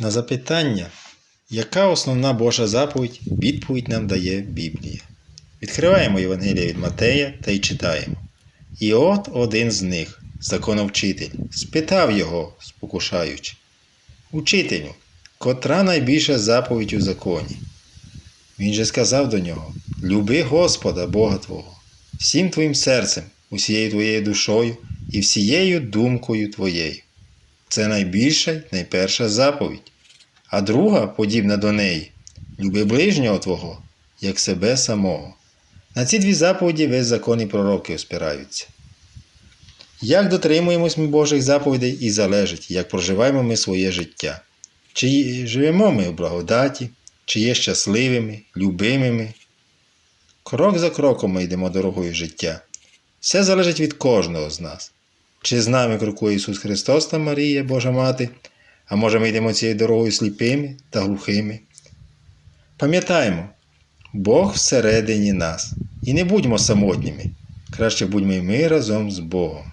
На запитання, яка основна Божа заповідь, відповідь нам дає Біблія. Відкриваємо Євангеліє від Матея та й читаємо. І от один з них, законовчитель, спитав його, спокушаючи: Учителю, котра найбільша заповідь у законі? Він же сказав до нього: Люби Господа, Бога Твого, всім твоїм серцем, усією твоєю душою і всією думкою твоєю. Це найбільша й найперша заповідь. А друга, подібна до неї, люби ближнього Твого, як себе самого. На ці дві заповіді весь закон і пророки спираються. Як дотримуємось ми Божих заповідей і залежить, як проживаємо ми своє життя. Чи живемо ми в благодаті, чи є щасливими, любимими. Крок за кроком ми йдемо дорогою життя. Все залежить від кожного з нас. Чи з нами крокує Ісус Христос та Марія, Божа Мати, а може ми йдемо цією дорогою сліпими та глухими. Пам'ятаймо, Бог всередині нас. І не будьмо самотніми. Краще будьмо і ми разом з Богом.